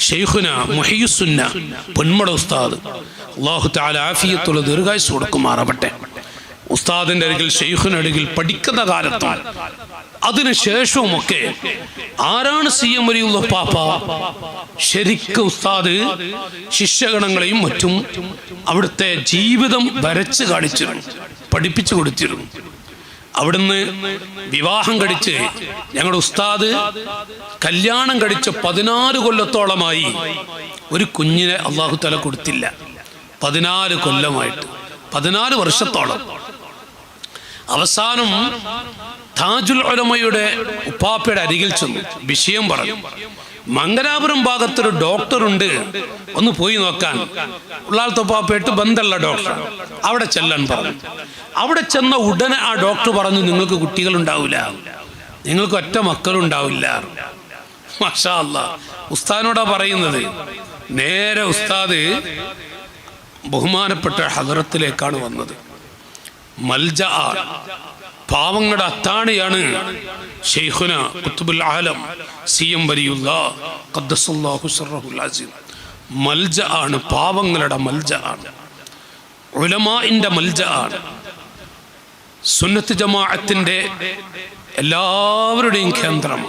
ഷെയ്ഖുന മുഹിയുസുന്ന പൊന്മട ഉസ്താദ്. അള്ളാഹു താല ആഫിയത്തുള്ള ദീർഘായുസ് കൊടുക്കുമാറാവട്ടെ. ഉസ്താദിന്റെ അരികിൽ ഷെയ്ഖിനടുകിൽ പഠിക്കുന്ന കാലത്തും അതിനുശേഷവുമൊക്കെ ആരാണ് സി എം വലിയുള്ള പാപ്പ? ശരിക്ക് ഉസ്താദ് ശിഷ്യഗണങ്ങളെയും മറ്റും അവിടുത്തെ ജീവിതം വരച്ച് കാണിച്ചിരുന്നു പഠിപ്പിച്ചു കൊടുത്തിരുന്നു. അവിടുന്ന് വിവാഹം കഴിച്ച് ഞങ്ങളുടെ ഉസ്താദ് കല്യാണം കഴിച്ച പതിനാല് കൊല്ലത്തോളമായി ഒരു കുഞ്ഞിനെ അള്ളാഹു തല കൊടുത്തില്ല. പതിനാല് കൊല്ലമായിട്ട്. പതിനാല് വർഷത്തോളം. അവസാനം താജുൽ ഉലമയുടെ ഉപ്പാപ്പയുടെ അരികിൽ ചെന്നു. വിഷയം പറഞ്ഞു. മംഗലാപുരം ഭാഗത്തൊരു ഡോക്ടറുണ്ട്. ഒന്ന് പോയി നോക്കാൻ. ഉള്ളാൽത്തൊപ്പാപ്പേട്ട് ബന്ധമുള്ള ഡോക്ടർ. അവിടെ ചെല്ലാൻ പറഞ്ഞു. അവിടെ ചെന്ന ഉടനെ ആ ഡോക്ടർ പറഞ്ഞു നിങ്ങൾക്ക് കുട്ടികൾ ഉണ്ടാവില്ല നിങ്ങൾക്ക് ഒറ്റ മക്കളുണ്ടാവില്ല. മാഷാ അല്ല ഉസ്താദിനോടാ പറയുന്നത്. നേരെ ഉസ്താദ് ബഹുമാനപ്പെട്ട ഹദറത്തിലേക്കാണ് വന്നത്. മൽജ പാവങ്ങളുടെ അത്താണിയാണ് ഷെയ്ഖുന കുത്തുബുൽ ആലം സി എം അസീം. മൽജ ആണ് പാവങ്ങളുടെ മൽജ ആണ്. ഉലമാഇന്റെ മൽജ ആണ്. സുന്നത്ത് ജമാഅത്തിന്റെ എല്ലാവരുടെയും കേന്ദ്രം.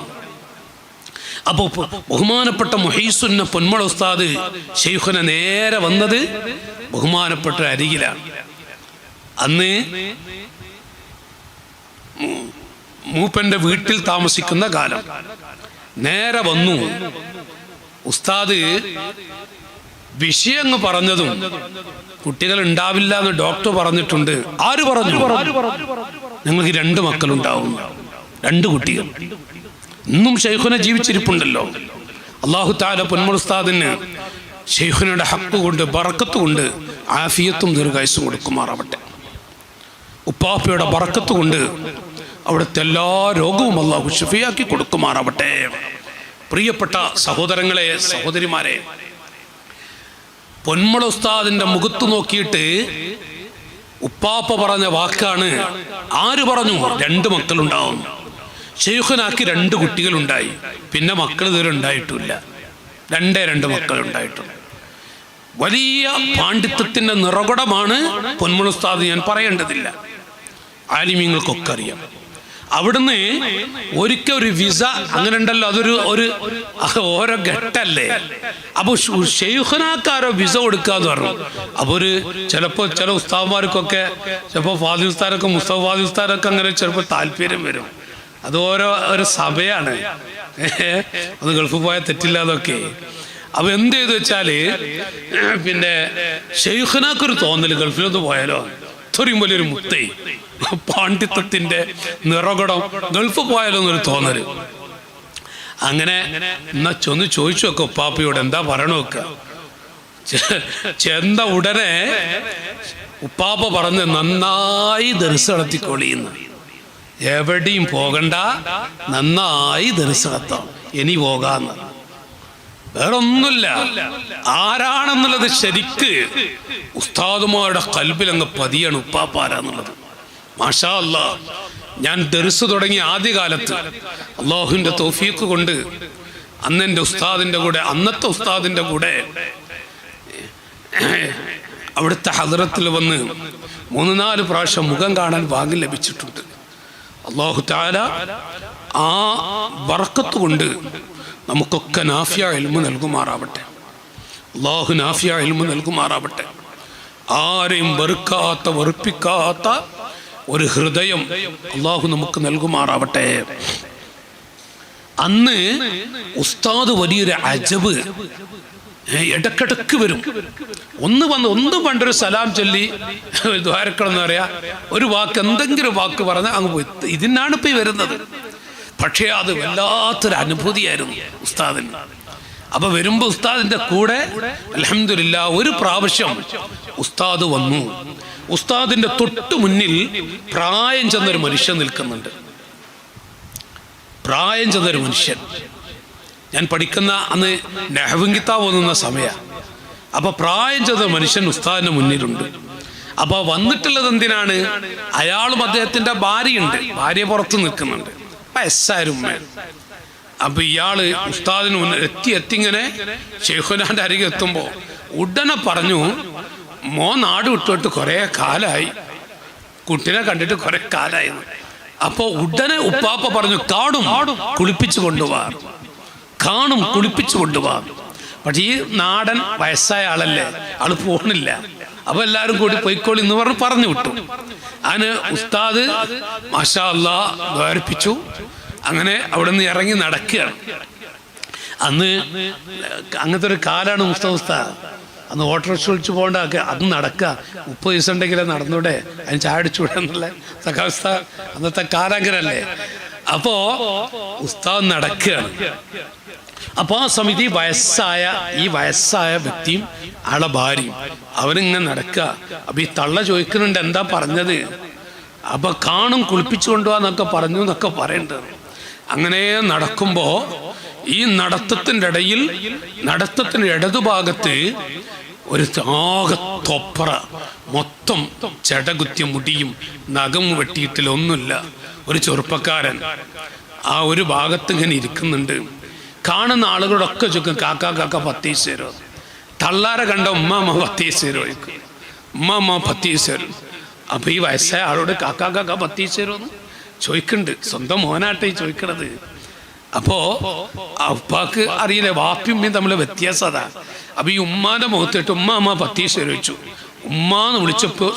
അപ്പോൾ ബഹുമാനപ്പെട്ട മുഹീസുന്ന പൊന്മള ഉസ്താദ് ഷെയ്ഖുന നേരെ വന്നത് ബഹുമാനപ്പെട്ട അരികിലാണ്. അന്ന് മൂപ്പന്റെ വീട്ടിൽ താമസിക്കുന്ന കാലം. നേരെ വന്നു. ഉസ്താദ് വിഷയങ്ങ് പറഞ്ഞതും കുട്ടികൾ ഉണ്ടാവില്ല എന്ന് ഡോക്ടർ പറഞ്ഞിട്ടുണ്ട്. ആര് പറഞ്ഞു? നിങ്ങൾക്ക് രണ്ട് മക്കളുണ്ടാവും. രണ്ട് കുട്ടികൾ. ഇന്നും ഷെയ്ഖുനെ ജീവിച്ചിരിപ്പുണ്ടല്ലോ. അള്ളാഹു താല പൊന്മുസ്താദിന് ഷെയ്ഖുനയുടെ ഹക്ക് കൊണ്ട് ബറക്കത്ത് കൊണ്ട് ആഫിയത്തും ദീർഘായുസും കൊടുക്കുമാറാവട്ടെ. ഉപ്പാപ്പയുടെ ബറക്കത്ത് കൊണ്ട് അവിടുത്തെ എല്ലാ രോഗവും അള്ളാഹു ഷഫിയാക്കി കൊടുക്കുമാറാവട്ടെ. പ്രിയപ്പെട്ട സഹോദരങ്ങളെ സഹോദരിമാരെ പൊന്മള ഉസ്താദിന്റെ മുഖത്ത് നോക്കിയിട്ട് ഉപ്പാപ്പ പറഞ്ഞ വാക്കാണ് ആര് പറഞ്ഞു? രണ്ട് മക്കളുണ്ടാവും. ഷെയ്ഖുനാക്കി രണ്ട് കുട്ടികളുണ്ടായി. പിന്നെ മക്കൾ ഇതുവരെ ഉണ്ടായിട്ടില്ല. രണ്ടേ രണ്ട് മക്കൾ ഉണ്ടായിട്ടുണ്ട് വലിയ പാണ്ഡിത്യത്തിന്റെ നിറകുടമാണ് പൊന്മുള ഉസ്താദ് ഞാൻ പറയേണ്ടതില്ല. ആലിമ്യങ്ങൾക്കൊക്കെ അറിയാം. അവിടുന്ന് ഒരിക്കൽ ഒരു വിസ അങ്ങനെ ഉണ്ടല്ലോ അതൊരു ഒരു ഓരോ ഘട്ടല്ലേ? അപ്പൊ ഷെയ്ഖുനാക്കാരോ വിസ കൊടുക്കാന്ന് പറഞ്ഞു. അപ്പൊ ഒരു ചിലപ്പോ ചില ഉസ്താവന്മാർക്കൊക്കെ ചിലപ്പോ ഫാദി ഉസ്താരൊക്കെ മുസ്തഫ ഫാദി ഉസ്താരൊക്കെ അങ്ങനെ ചിലപ്പോ താല്പര്യം വരും. അത് ഓരോ ഒരു സഭയാണ്. അത് ഗൾഫ് പോയാൽ തെറ്റില്ലാതൊക്കെ അപ്പൊ എന്ത് ചെയ്തു വെച്ചാൽ പിന്നെ ഷെയ്ഖുനാക്കൊരു തോന്നൽ ഗൾഫിലൊന്ന് പോയാലോ? ഇത്രയും വലിയൊരു മുത്തേ. പാണ്ഡിത്യത്തിന്റെ നിറകടം. ഗൾഫ് പോയാലോ എന്നൊരു തോന്നൽ. അങ്ങനെ എന്നാ ചൊന്ന് ചോദിച്ചു നോക്കെ ഉപ്പാപ്പയോട് എന്താ പറയണ വെക്ക ചെ- ചെന്ന ഉടനെ ഉപ്പാപ്പ പറഞ്ഞ് നന്നായി ദർശനത്തി നടത്തിക്കൊള്ളിയെന്ന് എവിടെയും പോകണ്ട നന്നായി നടത്താം ഇനി പോകാന്ന്. വേറെ ഒന്നുമില്ല ആരാണെന്നുള്ളത് ശരിക്ക് ഉസ്താദുമാരുടെ കൽബിൽ അങ്ങ് പതിയാണ് ഉപ്പാപ്പാരാന്നുള്ളത്. മാഷാ അല്ല ഞാൻ ദർസ് തുടങ്ങിയ ആദ്യകാലത്ത് അള്ളാഹുവിന്റെ തോഫീക്ക് കൊണ്ട് അന്ന് എന്റെ ഉസ്താദിന്റെ കൂടെ അന്നത്തെ ഉസ്താദിന്റെ കൂടെ അവിടുത്തെ ഹദറത്തിൽ വന്ന് മൂന്ന് നാല് പ്രാവശ്യം മുഖം കാണാൻ ഭാഗ്യം ലഭിച്ചിട്ടുണ്ട്. അള്ളാഹു താല ആ വറക്കത്ത് കൊണ്ട് നമുക്കൊക്കെ നാഫിയ എൽമു നൽകുമാറാവട്ടെ. അള്ളാഹു നാഫിയ എൽമു നൽകുമാറാവട്ടെ. ആരെയും വെറുക്കാത്ത വെറുപ്പിക്കാത്ത ഒരു ഹൃദയം അള്ളാഹു നമുക്ക് നൽകുമാറാവട്ടെ. അന്ന് ഉസ്താദ് വലിയൊരു അജബ് ഇടക്കിടക്ക് വരും. ഒന്ന് വന്ന് ഒന്നും പണ്ടൊരു സലാം ചൊല്ലി ദ്വാരക്കണം എന്ന് പറയാ ഒരു വാക്ക് എന്തെങ്കിലും വാക്ക് പറഞ്ഞ് അങ്ങ് പോയി. ഇതിനാണ് ഇപ്പൊ വരുന്നത്. പക്ഷേ അത് വല്ലാത്തൊരു അനുഭൂതിയായിരുന്നു ഉസ്താദിന്. അപ്പൊ വരുമ്പോ ഉസ്താദിന്റെ കൂടെ അലഹമില്ല ഒരു പ്രാവശ്യം ഉസ്താദ് വന്നു. ഉസ്താദിന്റെ തൊട്ടു മുന്നിൽ പ്രായം ചെന്നൊരു മനുഷ്യൻ നിൽക്കുന്നുണ്ട്. പ്രായം ചെന്നൊരു മനുഷ്യൻ. ഞാൻ പഠിക്കുന്ന അന്ന് നെഹവും കിതാബ് സമയ. അപ്പൊ പ്രായം ചെന്ന മനുഷ്യൻ ഉസ്താദിന്റെ മുന്നിലുണ്ട്. അപ്പൊ വന്നിട്ടുള്ളത് എന്തിനാണ്? അയാളും അദ്ദേഹത്തിന്റെ ഭാര്യയുണ്ട്. ഭാര്യ പുറത്ത് നിൽക്കുന്നുണ്ട്. വയസ്സാരും അപ്പൊ ഇയാൾ ഉസ്താദിന് മുന്നിൽ എത്തി എത്തിങ്ങനെ ഷെയ്ഖുനാന്റെ അരികെ എത്തുമ്പോ ഉടനെ പറഞ്ഞു മോ നാട് വിട്ടിട്ട് കുറെ കാലായി. കുട്ടിനെ കണ്ടിട്ട് കുറെ കാലായി അപ്പൊ ഉടനെ ഉപ്പാപ്പ പറഞ്ഞു കാണും കുളിപ്പിച്ചു കൊണ്ടുപോവാ കാണും കുളിപ്പിച്ചു കൊണ്ടുപോവാ പക്ഷെ ഈ നാടൻ വയസ്സായ ആളല്ലേ? ആൾ പോണില്ല. അപ്പൊ എല്ലാരും കൂടി പൊയ്ക്കോളി എന്ന് പറഞ്ഞ് പറഞ്ഞു വിട്ടു. അതിന് ഉസ്താദ് മാഷാ അല്ലാ ദ്വാരിപ്പിച്ചു. അങ്ങനെ അവിടെ നിന്ന് ഇറങ്ങി നടക്കുകയാണ്. അന്ന് അങ്ങനത്തെ ഒരു കാലാണ് ഉസ്താദ് ഉസ്താദ്. അന്ന് ഓട്ടോറിക്ഷ വിളിച്ച് പോകേണ്ട ഒക്കെ അത് നടക്കുക മുപ്പത് ദിവസം ഉണ്ടെങ്കിൽ നടന്നൂടെ. അതിന് ചായ എന്നുള്ള സഖാവസ്ഥ അന്നത്തെ കാലാഗ്രഹല്ലേ അപ്പോ ഉസ്താദ് നടക്കുകയാണ്. അപ്പൊ ആ സമിതി വയസ്സായ ഈ വയസ്സായ വ്യക്തിയും ആളെ ഭാര്യയും അവരിങ്ങനെ നടക്കുക. അപ്പൊ ഈ തള്ള ചോദിക്കുന്നുണ്ട് എന്താ പറഞ്ഞത്? അപ്പൊ കാണും കുളിപ്പിച്ചു കൊണ്ടുപോകാന്നൊക്കെ പറഞ്ഞു എന്നൊക്കെ പറയേണ്ടത്. അങ്ങനെ നടക്കുമ്പോ ഈ നടത്തത്തിന്റെ ഇടയിൽ നടത്തത്തിന്റെ ഇടതുഭാഗത്ത് ഒരു ആകെ തൊപ്പറ മൊത്തം ചെടകുത്തിയ മുടിയും നഖം വെട്ടിയിട്ടില്ല ഒന്നുമില്ല ഒരു ചെറുപ്പക്കാരൻ ആ ഒരു ഭാഗത്ത് ഇങ്ങനെ ഇരിക്കുന്നുണ്ട്. കാണുന്ന ആളുകളൊക്കെ ചുക്കും കാക്ക കാക്ക പത്തീസ് തള്ളാരെ കണ്ട ഉമ്മ അമ്മ പത്തീസ് തരുമോ ചോദിക്കും. ഉമ്മ അമ്മ പത്തീസ് തരും അപ്പൊ ഈ വയസ്സായ ആളോട് കാക്ക കാക്ക പത്തീസ് ചോദിക്കണ്ട്. സ്വന്തം മോനാട്ടെ ചോദിക്കണത്. അപ്പോ അപ്പാക്ക് അറിയില്ല വാപ്പി ഉമ്മയും തമ്മിൽ വ്യത്യാസം അതാ. അപ്പൊ ഈ ഉമ്മാന്റെ മുഖത്തിട്ട് ഉമ്മ അമ്മ പത്തീസ് ചോദിച്ചു. ഉമ്മാന്ന് വിളിച്ചപ്പോ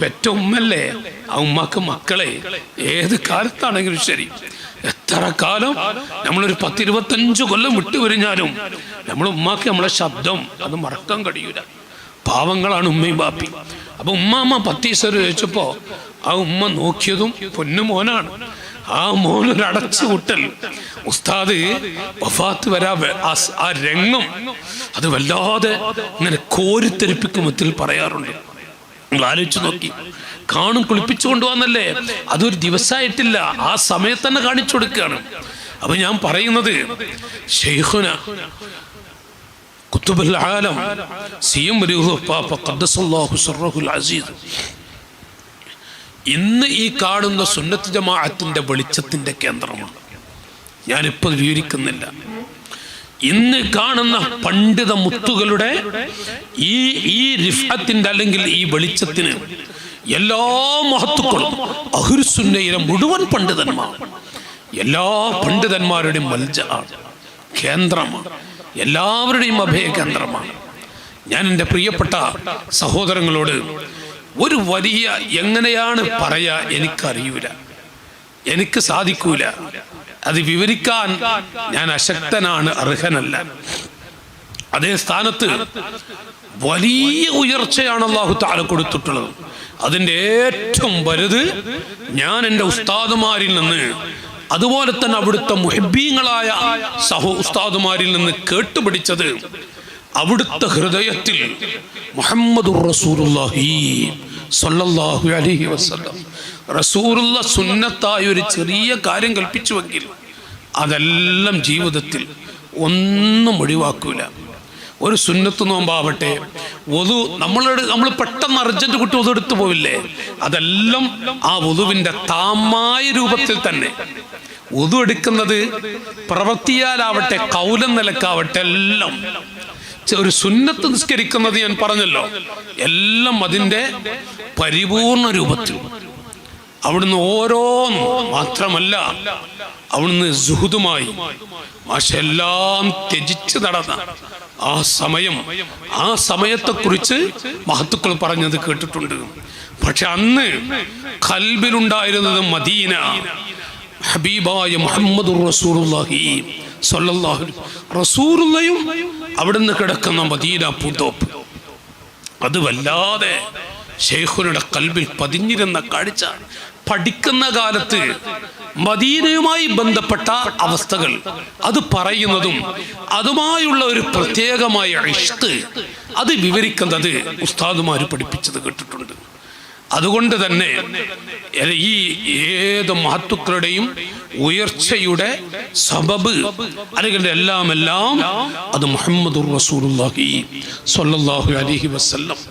പെറ്റ ഉമ്മല്ലേ? ആ ഉമ്മാക്ക് മക്കളെ ഏത് കാലത്താണെങ്കിലും ശരി. എത്ര കാലം? നമ്മളൊരു പത്തിരുപത്തഞ്ച് കൊല്ലം വിട്ടുപിരിഞ്ഞാലും നമ്മൾ ഉമ്മാക്ക് നമ്മളെ ശബ്ദം അത് മറക്കാൻ കഴിയൂല. പാവങ്ങളാണ് ഉമ്മയും ബാപ്പി അപ്പൊ ഉമ്മ അമ്മ പത്തീശ്വര ചോദിച്ചപ്പോ ആ ഉമ്മ നോക്കിയതും പൊന്നു മോനാണ്. ആ മോനൊരു അടച്ചു വിട്ടൽ ഉസ്താദ് വഫാത്ത് വരാ ആ രംഗം അത് വല്ലാതെ ഇങ്ങനെ കോരിത്തെരിപ്പിക്കുമത്തിൽ പറയാറുണ്ട്. നിങ്ങൾ ആലോചിച്ച് നോക്കി. കാണും കുളിപ്പിച്ചു കൊണ്ടുവന്നല്ലേ അതൊരു ദിവസമായിട്ടില്ല. ആ സമയത്ത് തന്നെ കാണിച്ചു കൊടുക്കുകയാണ്. അപ്പൊ ഞാൻ പറയുന്നത് ഇന്ന് ഈ കാണുന്ന സുന്നത്ത് ജമാഅത്തിന്റെ വെളിച്ചത്തിന്റെ കേന്ദ്രമാണ്. ഞാനിപ്പോൾ വിവരിക്കുന്നില്ല. ഇന്ന് കാണുന്ന പണ്ഡിത മുത്തുകളുടെ ഈ ഈ റിഫത്തിന്റെ അല്ലെങ്കിൽ ഈ വെളിച്ചത്തിന് എല്ലാ മഹത്തുക്കളും അഹുർസുന്നയിലെ മുഴുവൻ പണ്ഡിതന്മാർ എല്ലാ പണ്ഡിതന്മാരുടെയും ആണ് കേന്ദ്രമാണ് എല്ലാവരുടെയും അഭയ കേന്ദ്രമാണ്. ഞാൻ എന്റെ പ്രിയപ്പെട്ട സഹോദരങ്ങളോട് ഒരു വലിയ എങ്ങനെയാണ് പറയാ എനിക്കറിയൂല. എനിക്ക് സാധിക്കൂല. അത് വിവരിക്കാൻ ഞാൻ അശക്തനാണ് അർഹനല്ല. അതേ സ്ഥാനത്ത് വലിയ ഉയർച്ചയാണ് അള്ളാഹു താല കൊടുത്തിട്ടുള്ളത്. അതിന്റെ ഏറ്റവും വലുത് ഞാൻ എന്റെ ഉസ്താദുമാരിൽ നിന്ന് അതുപോലെ തന്നെ അവിടുത്തെ മുഹബീങ്ങളായ സഹോ ഉസ്താദുമാരിൽ നിന്ന് കേട്ടുപിടിച്ചത് അവിടുത്തെ ഹൃദയത്തിൽ മുഹമ്മദുർ റസൂലുള്ളാഹി സ്വല്ലല്ലാഹു അലൈഹി വസല്ലം. റസൂലുള്ള സുന്നത്തായ ഒരു ചെറിയ കാര്യം കൽപ്പിച്ചുവെങ്കിൽ അതെല്ലാം ജീവിതത്തിൽ ഒന്നും ഒഴിവാക്കൂല. ഒരു സുന്നത്ത് നോമ്പാവട്ടെ ഒതു നമ്മളെടു നമ്മൾ പെട്ടെന്ന് അർജന്റ് കുട്ടി ഒതു എടുത്തു പോവില്ലേ? അതെല്ലാം ആ വധുവിന്റെ താമായ രൂപത്തിൽ തന്നെ. ഒതു എടുക്കുന്നത് പ്രവൃത്തിയാലാവട്ടെ കൗലം നിലക്കാവട്ടെ എല്ലാം. ഒരു സുന്നത്ത് നിസ്കരിക്കുന്നത് ഞാൻ പറഞ്ഞല്ലോ എല്ലാം അതിന്റെ പരിപൂർണ രൂപത്തിൽ. അവിടുന്ന് ഓരോന്നും മാത്രമല്ല അവിടുന്ന് സുഹൃതുമായി മാഷെല്ലാം ത്യജിച്ച് നടന്ന ആ സമയം ആ സമയത്തെക്കുറിച്ച് മഹത്തുക്കൾ പറഞ്ഞത് കേട്ടിട്ടുണ്ട്. പക്ഷെ അന്ന് കൽബിലുണ്ടായിരുന്നത് മദീന. ഹബീബായ മുഹമ്മദ് റസൂറുല്ലാഹി റസൂറുള്ളയും അവിടുന്ന് കിടക്കുന്ന മദീന പൂന്തോപ്പ്. അത് വല്ലാതെ ഷെയ്ഖുനുടെ കൽബിൽ പതിഞ്ഞിരുന്ന കാഴ്ച. പഠിക്കുന്ന കാലത്ത് മദീനയുമായി ബന്ധപ്പെട്ട അവസ്ഥകൾ. അത് പറയുന്നതും അതുമായുള്ള ഒരു പ്രത്യേകമായ ഇഷ്ട് അത് വിവരിക്കുന്നത് ഉസ്താദുമാർ പഠിപ്പിച്ചത് കേട്ടിട്ടുണ്ട്. അതുകൊണ്ട് തന്നെ ഈ ഏത് മഹത്തുക്കളുടെയും ഉയർച്ചയുടെ സബബ് അല്ലെങ്കിൽ എല്ലാം എല്ലാം അത് മുഹമ്മദ് റസൂലുള്ളാഹി സ്വല്ലല്ലാഹു അലൈഹി വസല്ലം.